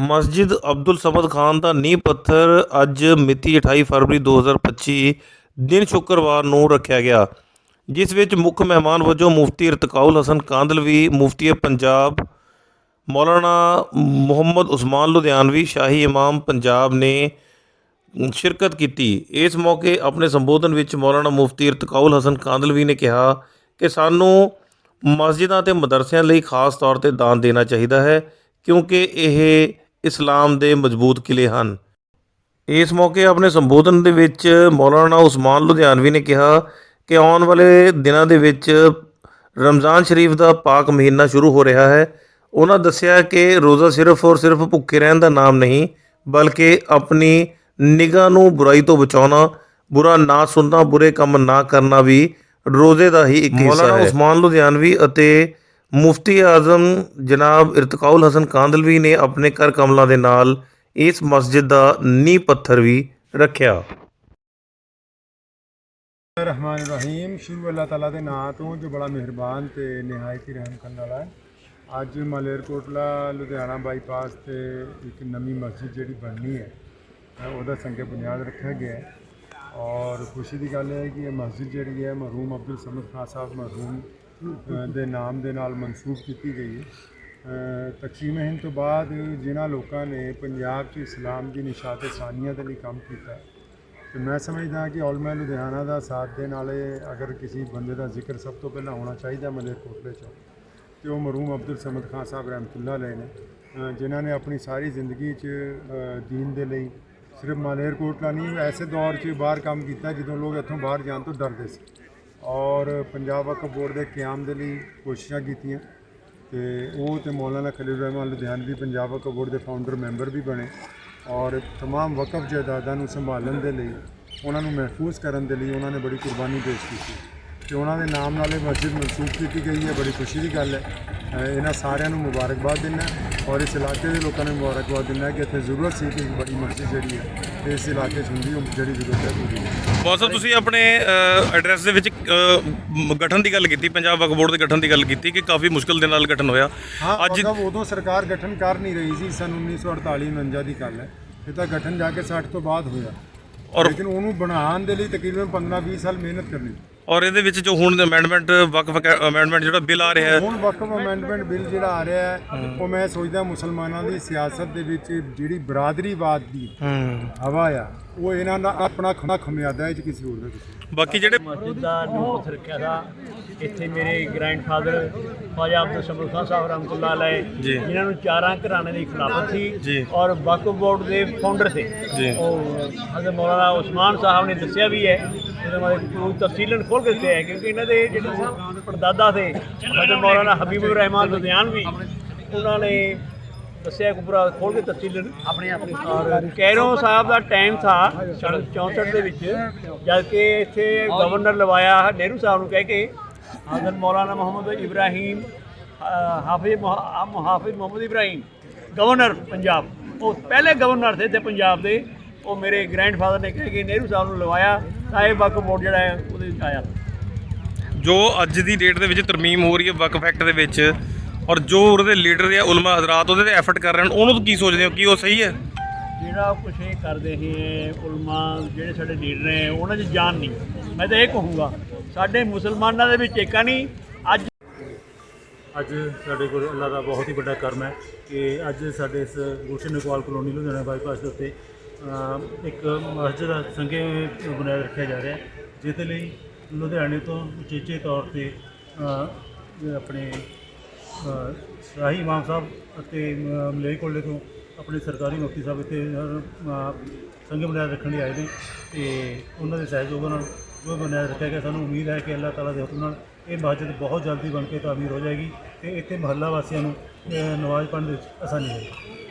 ਮਸਜਿਦ ਅਬਦੁਲ ਸਮਦ ਖਾਨ ਦਾ ਨੀਂਹ ਪੱਥਰ ਅੱਜ ਮਿਤੀ 28 ਫਰਵਰੀ 2025 ਦਿਨ ਸ਼ੁੱਕਰਵਾਰ ਨੂੰ ਰੱਖਿਆ ਗਿਆ, ਜਿਸ ਵਿੱਚ ਮੁੱਖ ਮਹਿਮਾਨ ਵਜੋਂ ਮੁਫਤੀ ਇਰਤਕਾਉਲ ਹਸਨ ਕਾਂਦਲਵੀ, ਮੁਫਤੀ ਪੰਜਾਬ ਮੌਲਾਨਾ ਮੁਹੰਮਦ ਉਸਮਾਨ ਲੁਧਿਆਣਵੀ ਸ਼ਾਹੀ ਇਮਾਮ ਪੰਜਾਬ ਨੇ ਸ਼ਿਰਕਤ ਕੀਤੀ। ਇਸ ਮੌਕੇ ਆਪਣੇ ਸੰਬੋਧਨ ਵਿੱਚ ਮੌਲਾਨਾ ਮੁਫਤੀ ਇਰਤਕਾਉਲ ਹਸਨ ਕਾਂਦਲਵੀ ਨੇ ਕਿਹਾ ਕਿ ਸਾਨੂੰ ਮਸਜਿਦਾਂ ਤੇ ਮਦਰਸਿਆਂ ਲਈ ਖਾਸ ਤੌਰ ਤੇ ਦਾਨ ਦੇਣਾ ਚਾਹੀਦਾ ਹੈ, ਕਿਉਂਕਿ ਇਹ ਇਸਲਾਮ ਦੇ ਮਜ਼ਬੂਤ ਕਿਲੇ ਹਨ। ਇਸ ਮੌਕੇ ਆਪਣੇ ਸੰਬੋਧਨ ਦੇ ਵਿੱਚ ਮੌਲਾਨਾ ਉਸਮਾਨ ਲੁਧਿਆਣਵੀ ਨੇ ਕਿਹਾ ਕਿ ਆਉਣ ਵਾਲੇ ਦਿਨਾਂ ਦੇ ਵਿੱਚ ਰਮਜ਼ਾਨ ਸ਼ਰੀਫ ਦਾ ਪਾਕ ਮਹੀਨਾ ਸ਼ੁਰੂ ਹੋ ਰਿਹਾ ਹੈ। ਉਹਨਾਂ ਦੱਸਿਆ ਕਿ ਰੋਜ਼ਾ ਸਿਰਫ ਔਰ ਸਿਰਫ ਭੁੱਖੇ ਰਹਿਣ ਦਾ ਨਾਮ ਨਹੀਂ ਬਲਕਿ ਆਪਣੀ ਨਿਗਾਹ ਨੂੰ ਬੁਰਾਈ ਤੋਂ ਬਚਾਉਣਾ ਬੁਰਾ ਨਾ ਸੁਣਨਾ ਬੁਰੇ ਕੰਮ ਨਾ ਕਰਨਾ ਵੀ ਰੋਜ਼ੇ ਦਾ ਹੀ ਇੱਕ ਹਿੱਸਾ ਹੈ। ਮੌਲਾਨਾ ਉਸਮਾਨ ਲੁਧਿਆਣਵੀ ਅਤੇ ਮੁਫਤੀ ਆਜ਼ਮ ਜਨਾਬ ਇਰਤਕਾਉਲ ਹਸਨ ਕਾਂਦਲਵੀ ਨੇ ਆਪਣੇ ਕਰ ਕਮਲਾਂ ਦੇ ਨਾਲ ਇਸ ਮਸਜਿਦ ਦਾ ਨੀਂਹ ਪੱਥਰ ਵੀ ਰੱਖਿਆ। ਰਹਿਮਾਨ ਰਹੀਮ। ਸ਼ੁਰੂ ਅੱਲਾਹ ਤਾਲਾ ਦੇ ਨਾਂ ਤੋਂ ਜੋ ਬੜਾ ਮਿਹਰਬਾਨ ਤੇ ਨਿਹਾਇਤ ਹੀ ਰਹਿਮ ਕਰਨ ਵਾਲਾ ਹੈ। ਅੱਜ ਮਲੇਰਕੋਟਲਾ, ਲੁਧਿਆਣਾ ਬਾਈਪਾਸ ਤੇ ਇੱਕ ਨਵੀਂ ਮਸਜਿਦ ਜਿਹੜੀ ਬਣਨੀ ਹੈ ਉਹਦਾ ਸੰਗੇ ਬੁਨਿਆਦ ਰੱਖਿਆ ਗਿਆ ਹੈ। ਔਰ ਖੁਸ਼ੀ ਦੀ ਗੱਲ ਹੈ ਕਿ ਇਹ ਮਸਜਿਦ ਜਿਹੜੀ ਹੈ, ਮਰਹੂਮ ਅਬਦੁਲ ਸਮਦ ਖਾਨ ਸਾਹਿਬ ਮਰਹੂਮ ਦੇ ਨਾਮ ਦੇ ਨਾਲ ਮਨਸੂਖ ਕੀਤੀ ਗਈ ਹੈ। ਤਕਸੀਮ ਹਿੰਦ ਤੋਂ ਬਾਅਦ ਜਿਨ੍ਹਾਂ ਲੋਕਾਂ ਨੇ ਪੰਜਾਬ 'ਚ ਇਸਲਾਮ ਦੀ ਨਿਸ਼ਾਤ ਦੇ ਲਈ ਕੰਮ ਕੀਤਾ, ਤੇ ਮੈਂ ਸਮਝਦਾ ਕਿ ਔਲਮਾ ਲੁਧਿਆਣਾ ਦਾ ਸਾਥ ਦੇ ਵਾਲੇ ਅਗਰ ਕਿਸੇ ਬੰਦੇ ਦਾ ਜ਼ਿਕਰ ਸਭ ਤੋਂ ਪਹਿਲਾਂ ਹੋਣਾ ਚਾਹੀਦਾ ਮਲੇਰਕੋਟਲੇ 'ਚ, ਤੇ ਉਹ ਮਰੂਮ ਅਬਦੁਲ ਸਮਦ ਖਾਨ ਸਾਹਿਬ ਰਹਿਮਤੁਲਲਾਹ ਅਲੈਹ ਨੇ ਜਿਨ੍ਹਾਂ ਨੇ ਆਪਣੀ ਸਾਰੀ ਜ਼ਿੰਦਗੀ 'ਚ ਦੀਨ ਦੇ ਲਈ ਸਿਰਫ ਮਲੇਰਕੋਟਲਾ ਨਹੀਂ, ਐਸੇ ਦੌਰ 'ਚ ਬਾਹਰ ਕੰਮ ਕੀਤਾ, ਜਦੋਂ ਲੋਕ ਇੱਥੋਂ ਬਾਹਰ ਜਾਣ ਤੋਂ ਡਰਦੇ ਸੀ। ਔਰ ਪੰਜਾਬ ਵਕਫ ਬੋਰਡ ਦੇ ਕਿਆਮ ਦੇ ਲਈ ਕੋਸ਼ਿਸ਼ਾਂ ਕੀਤੀਆਂ ਤੇ ਉਹ ਤੇ ਮੌਲਾਨਾ ਖਲੀਲ ਰਹਿਮਾਨ ਲੁਧਿਆਣਵੀ ਪੰਜਾਬ ਵਕਫ ਬੋਰਡ ਦੇ ਫਾਊਂਡਰ ਮੈਂਬਰ ਵੀ ਬਣੇ ਔਰ तमाम ਵਕਫ ਜਾਇਦਾਦਾਂ ਨੂੰ ਸੰਭਾਲਣ ਦੇ ਲਈ ਉਹਨਾਂ ਨੂੰ ਮਹਿਫੂਜ਼ ਕਰਨ ਦੇ ਲਈ ਉਹਨਾਂ ਨੇ ਬੜੀ ਕੁਰਬਾਨੀ ਪੇਸ਼ ਕੀਤੀ ਤੇ ਉਹਨਾਂ ਦੇ ਨਾਮ ਨਾਲ ਇਹ ਮਸਜਿਦ ਮਨਸੂਬ ਕੀਤੀ ਗਈ ਹੈ ਬੜੀ ਖੁਸ਼ੀ ਦੀ ਗੱਲ ਹੈ ਅ, ਇਹਨਾਂ ਸਾਰਿਆਂ ਨੂੰ ਮੁਬਾਰਕਬਾਦ ਦਿੰਦਾ ਔਰ ਇਸ ਇਲਾਕੇ ਦੇ ਲੋਕਾਂ ਨੂੰ ਮੁਬਾਰਕਬਾਦ ਦਿੰਦਾ ਕਿ ਇੱਥੇ ਜ਼ਰੂਰਤ ਸੀ ਕਿ ਇੱਕ ਬੜੀ ਮਸਜਿਦ ਜਿਹੜੀ ਹੈ ਤੇ ਇਸ ਇਲਾਕੇ 'ਚ ਹੁੰਦੀ ਉਹ ਜਿਹੜੀ ਜ਼ਰੂਰਤ ਹੈ ਪੂਰੀ ਹੋਵੇ। ਬੌਸ ਸਾਹਿਬ ਤੁਸੀਂ ਆਪਣੇ ਐਡਰੈਸ ਦੇ ਵਿੱਚ ਅ, ਗਠਨ ਦੀ ਗੱਲ ਕੀਤੀ ਪੰਜਾਬ ਵਕਫ ਬੋਰਡ ਦੇ ਗਠਨ ਦੀ ਗੱਲ ਕੀਤੀ ਕਿ ਕਾਫੀ ਮੁਸ਼ਕਲ ਦੇ ਨਾਲ ਗਠਨ ਹੋਇਆ। ਹਾਂ ਅੱਜ ਉਦੋਂ ਸਰਕਾਰ ਗਠਨ ਕਰ ਨਹੀਂ ਰਹੀ ਸੀ ਸਨ 1948 49 ਦੀ ਗੱਲ ਹੈ। ਇਹ ਤਾਂ ਗਠਨ ਜਾ ਕੇ 60 ਤੋਂ ਬਾਅਦ ਹੋਇਆ। ਔਰ ਲੇਕਿਨ ਉਹਨੂੰ ਬਣਾਉਣ ਦੇ ਲਈ ਤਕਰੀਬਨ 15 20 ਸਾਲ ਮਿਹਨਤ ਕਰਨੀ। ਔਰ ਇਹਦੇ ਵਿੱਚ ਜੋ ਹੁਣ ਅਮੈਂਡਮੈਂਟ ਵਕਫ ਅਮੈਂਡਮੈਂਟ ਜਿਹੜਾ ਬਿੱਲ ਆ ਰਿਹਾ ਹੈ। ਹੁਣ ਵਕਫ ਅਮੈਂਡਮੈਂਟ ਬਿੱਲ ਜਿਹੜਾ ਆ ਰਿਹਾ ਹੈ ਉਹ ਮੈਂ ਸੋਚਦਾ ਮੁਸਲਮਾਨਾਂ ਦੀ ਸਿਆਸਤ ਦੇ ਵਿੱਚ ਜਿਹੜੀ ਬਰਾਦਰੀਵਾਦ ਦੀ ਹਵਾ ਆ ਉਹ ਇਹਨਾਂ ਦਾ ਆਪਣਾ ਖਣਾ ਖਮਿਆਦਾ ਹੈ ਚ ਕਿਸੇ ਹੋਰ ਦਾ ਬਾਕੀ ਜਿਹੜੇ ਮਸਜਿਦ ਦਾ ਨੋਟਿਸ ਰੱਖਿਆ ਦਾ ਇੱਥੇ ਮੇਰੇ ਗ੍ਰੈਂਡਫਾਦਰ ਖਵਾਜਾ ਅਬਦੁਲ ਸਮਦ ਖਾਨ ਸਾਹਿਬ ਰਹਿਮਤੁਲਾਹ ਅਲੈਹ ਇਹਨਾਂ ਨੂੰ ਚਾਰਾਂ ਘਰਾਣੇ ਦੀ ਖਿਲਾਫਤ ਸੀ ਔਰ ਵਕਫ ਬੋਰਡ ਦੇ ਫਾਊਂਡਰ ਸੀ। ਜੀ। ਉਹ ਹਜ਼ਰਤ ਮੌਲਾਨਾ ਉਸਮਾਨ ਸਾਹਿਬ ਨੇ ਦੱਸਿਆ ਵੀ ਹੈ ਬਾਰੇ ਤਫਸੀਲਨ ਖੋਲ ਕੇ ਦੱਸਿਆ ਕਿਉਂਕਿ ਇਹਨਾਂ ਦੇ ਜਿਹੜੇ ਪੜਦਾਦਾ ਥੇ ਹਜ਼ਰਤ ਮੌਲਾਨਾ ਹਬੀਬੁਰ ਰਹਿਮਾਨ ਲੁਧਿਆਣਵੀ ਉਹਨਾਂ ਨੇ ਦੱਸਿਆ ਕਿ ਪੂਰਾ ਖੋਲ ਕੇ ਤਫਸੀਲਨ ਆਪਣੇ ਆਪਣੇ ਔਰ ਕੈਰੋ ਸਾਹਿਬ ਦਾ ਟਾਈਮ ਥਾ ਸਨ 64 ਦੇ ਵਿੱਚ ਜਦ ਕਿ ਇੱਥੇ ਗਵਰਨਰ ਲਵਾਇਆ ਨਹਿਰੂ ਸਾਹਿਬ ਨੂੰ ਕਹਿ ਕੇ ਹਜ਼ਰਤ ਮੌਲਾਨਾ ਮੁਹੰਮਦ ਇਬਰਾਹੀਮ ਹਾਫਿਜ਼ ਮੁਹਾ- ਮੁਹਾਫਿਜ਼ ਮੁਹੰਮਦ ਇਬਰਾਹੀਮ ਗਵਰਨਰ ਪੰਜਾਬ। ਉਹ ਪਹਿਲੇ ਗਵਰਨਰ ਥੇ ਤੇ ਪੰਜਾਬ ਦੇ। ਉਹ ਮੇਰੇ ਗ੍ਰੈਂਡਫਾਦਰ ਨੇ ਕਹਿ ਕੇ ਨਹਿਰੂ ਸਾਹਿਬ ਨੂੰ ਲਵਾਇਆ ਤਾਂ ਇਹ ਵਕਫ ਬੋਰਡ ਜਿਹੜਾ ਹੈ ਉਹਦੇ ਵਿੱਚ ਆਇਆ। ਜੋ ਅੱਜ ਦੀ ਡੇਟ ਦੇ ਵਿੱਚ ਤਰਮੀਮ ਹੋ ਰਹੀ ਹੈ ਵਕਫ ਐਕਟ ਦੇ ਵਿੱਚ ਔਰ ਜੋ ਉਹਦੇ ਲੀਡਰ ਜਾਂ ਉਲਮਾ ਹਜ਼ਰਾਤ ਉਹਦੇ ਤੇ ਐਫਰਟ ਕਰ ਰਹੇ ਹਨ ਉਹਨੂੰ ਕੀ ਸੋਚਦੇ ਹੋ? ਕੀ ਉਹ ਸਹੀ ਹੈ? ਜਿਹੜਾ ਕੁਛ ਇਹ ਕਰਦੇ ਹੈ ਉਲਮਾ ਜਿਹੜੇ ਸਾਡੇ ਲੀਡਰ ਨੇ ਉਹਨਾਂ 'ਚ ਜਾਨ ਨਹੀਂ। ਮੈਂ ਤਾਂ ਇਹ ਕਹੂੰਗਾ ਸਾਡੇ ਮੁਸਲਮਾਨਾਂ ਦੇ ਵਿੱਚ ਏਕਾ ਨਹੀਂ ਅੱਜ ਅੱਜ ਸਾਡੇ ਕੋਲ ਅੱਲਾ ਦਾ ਬਹੁਤ ਹੀ ਵੱਡਾ ਕਰਮ ਹੈ ਕਿ ਅੱਜ ਸਾਡੇ ਇਸ ਗੁਲਸ਼ਨ ਇਕਬਾਲ ਕਲੋਨੀ ਲੁਧਿਆਣਾ ਬਾਈਪਾਸ ਦੇ ਉੱਤੇ ਇੱਕ ਮਸਜਿਦ ਦਾ ਸੰਗੇ ਬੁਨਿਆਦ ਰੱਖਿਆ ਜਾ ਰਿਹਾ ਹੈ ਜਿਸ ਲਈ ਲੁਧਿਆਣੇ ਤੋਂ ਉਚੇਚੇ ਤੌਰ ਤੇ ਆਪਣੇ ਅ, ਸ਼ਾਹੀ ਇਮਾਮ ਸਾਹਿਬ ਅਤੇ ਮ- ਮਲੇਰਕੋਟਲੇ ਤੋਂ ਆਪਣੇ ਸਰਕਾਰੀ ਮੁਫਤੀ ਸਾਹਿਬ ਇੱਥੇ ਅ, ਸੰਗੇ ਬੁਨਿਆਦ ਰੱਖਣ ਲਈ ਆਏ ਨੇ ਤੇ ਉਹਨਾਂ ਦੇ ਸਹਿਯੋਗ ਨਾਲ ਜੋ ਬੁਨਿਆਦ ਰੱਖਿਆ ਗਿਆ ਸਾਨੂੰ ਉਮੀਦ ਹੈ ਕਿ ਅੱਲਾਹ ਤਾਲਾ ਦੇ ਹੁਕਮ ਨਾਲ ਇਹ ਮਸਜਿਦ ਬਹੁਤ ਜਲਦੀ ਬਣ ਕੇ ਤਾਮੀਰ ਹੋ ਜਾਏਗੀ ਤੇ ਇੱਥੇ ਮਹੱਲਾ ਵਾਸੀਆਂ ਨੂੰ ਅ, ਨਮਾਜ਼ ਪੜ੍ਹਨ ਵਿੱਚ ਆਸਾਨੀ ਹੋਏਗੀ।